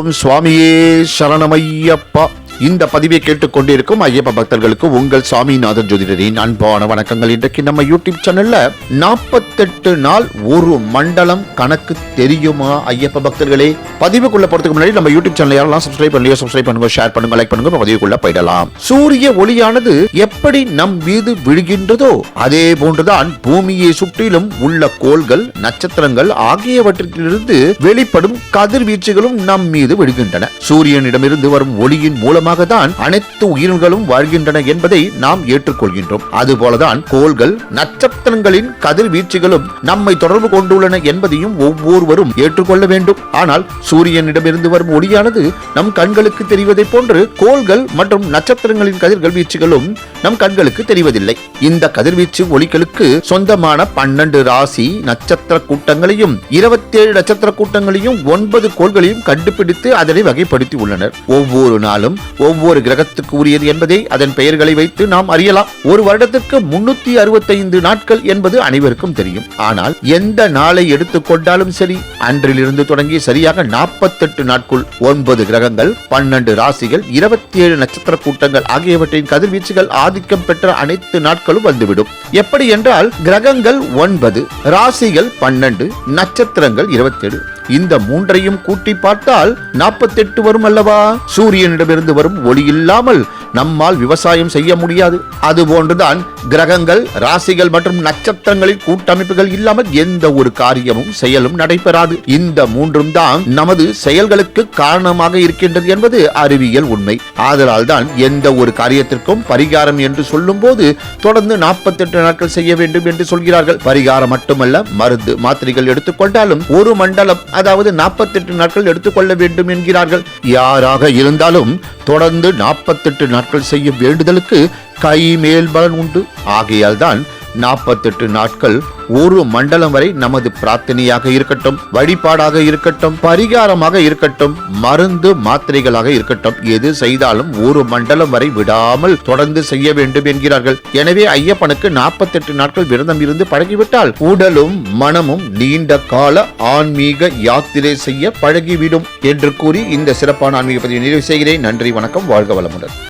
ஓம் சுவாமியே சரணமையப்பா. இந்த பதிவை கேட்டுக்கொண்டிருக்கும் ஐயப்ப பக்தர்களுக்கு உங்கள் சாமிநாதன் ஜோதிடரின் அன்பான வணக்கங்கள். இன்றைக்கு நம்ம யூடியூப் சேனல்ல நாற்பத்தெட்டு நாள் ஒரு மண்டலம் கணக்கு தெரியுமா? ஐயப்ப பக்தர்களே பதிவுக்குள்ள போறதுக்கு முன்னாடி நம்ம யூடியூப் சேனல் யாரெல்லாம் சப்ஸ்கிரைப் பண்ணலையோ சப்ஸ்கிரைப் பண்ணுங்க ஷேர் பண்ணுங்க லைக் பண்ணுங்க பதிவுக்குள்ள போயிடலாம். சூரிய ஒளியானது எப்படி நம் மீது விழுகின்றதோ அதே போன்றுதான் பூமியை சுற்றிலும் உள்ள கோள்கள் நட்சத்திரங்கள் ஆகியவற்றிலிருந்து வெளிப்படும் கதிர்வீச்சுகளும் நம் மீது விழுகின்றன. சூரியனிடமிருந்து வரும் ஒளியின் மூலமாக தான் அனைத்து உயிர்களும் வாழ்கின்றன என்பதை நாம் ஏற்றுக்கொள்கின்றோம். அதுபோலதான் கோள்கள் நட்சத்திரங்களின் கதிர்வீச்சுகளும் நம்மை தொடர்பு கொண்டுள்ளன என்பதையும் ஒவ்வொருவரும் ஏற்றுக்கொள்ள வேண்டும். ஆனால் சூரியனிடமிருந்து வரும் ஒளியானது நம் கண்களுக்கு தெரிவதைப் போன்று கோள்கள் மற்றும் நட்சத்திரங்களின் கதிர்கள் வீச்சுகளும் நம் கண்களுக்கு தெரிவதில்லை. இந்த கதிர்வீச்சு ஒளிகளுக்கு சொந்தமான பன்னெண்டு ராசி நட்சத்திர கூட்டங்களையும் இருபத்தேழு நட்சத்திர கூட்டங்களையும் ஒன்பது கோள்களையும் கண்டுபிடித்து அதனை வகைப்படுத்தி உள்ளனர் ஒவ்வொரு நாளும் ஒவ்வொரு கிரகத்துக்கு உரியது என்பதை அதன் பெயர்களை வைத்து நாம் அறியலாம். ஒரு வருடத்திற்கு முன்னூத்தி அறுபத்தைந்து நாட்கள் என்பது அனைவருக்கும் தெரியும். ஆனால் எந்த நாளை எடுத்துக்கொண்டாலும் சரி அன்றிலிருந்து தொடங்கி சரியாக நாற்பத்தெட்டு நாட்குள் ஒன்பது கிரகங்கள் பன்னெண்டு ராசிகள் இருபத்தி ஏழு நட்சத்திர கூட்டங்கள் ஆகியவற்றின் கதிர்வீச்சுகள் ஆதிக்கம் பெற்ற அனைத்து நாட்களும் வந்துவிடும். எப்படி என்றால் கிரகங்கள் ஒன்பது ராசிகள் பன்னெண்டு நட்சத்திரங்கள் இருபத்தேழு. இந்த மூன்றையும் கூட்டி பார்த்தால் நாற்பத்தெட்டு வரும் அல்லவா? சூரியனிடமிருந்து வரும் ஒளி இல்லாமல் நம்மால் விவசாயம் செய்ய முடியாது. அதுபோன்றுதான் கிரகங்கள் ராசிகள் மற்றும் நட்சத்திரங்களின் கூட்டமைப்புகள் இல்லாமல் எந்த ஒரு காரியமும் செயலும் நடைபெறாது. இந்த மூன்றும் தான் நமது செயல்களுக்கு காரணமாக இருக்கின்றது என்பது அறிவியல் உண்மை. ஆதலால் தான் எந்த ஒரு காரியத்திற்கும் பரிகாரம் என்று சொல்லும் போது தொடர்ந்து நாற்பத்தெட்டு நாட்கள் செய்ய வேண்டும் என்று சொல்கிறார்கள். பரிகாரம் மட்டுமல்ல மருந்து மாத்திரைகள் எடுத்துக்கொண்டாலும் ஒரு மண்டலம் அதாவது நாற்பத்தெட்டு நாட்கள் எடுத்துக்கொள்ள வேண்டும் என்கிறார்கள். யாராக இருந்தாலும் தொடர்ந்து நாற்பத்தெட்டு நாட்கள் செய்யும் வேண்டுதலுக்கு கை மேல் பலன் உண்டு. ஆகையால் தான் நாற்பத்தெட்டு நாட்கள் ஒரு மண்டலம் வரை நமது பிரார்த்தனையாக இருக்கட்டும் வழிபாடாக இருக்கட்டும் பரிகாரமாக இருக்கட்டும் மருந்து மாத்திரைகளாக இருக்கட்டும் எது செய்தாலும் ஒரு மண்டலம் வரை விடாமல் தொடர்ந்து செய்ய வேண்டும் என்கிறார்கள். எனவே ஐயப்பனுக்கு நாற்பத்தெட்டு நாட்கள் விரதம் இருந்து பழகிவிட்டால் உடலும் மனமும் நீண்ட கால ஆன்மீக யாத்திரை செய்ய பழகிவிடும் என்று கூறி இந்த சிறப்பான ஆன்மீக பதிவை நிறைவு செய்கிறேன். நன்றி வணக்கம் வாழ்க வளமுடன்.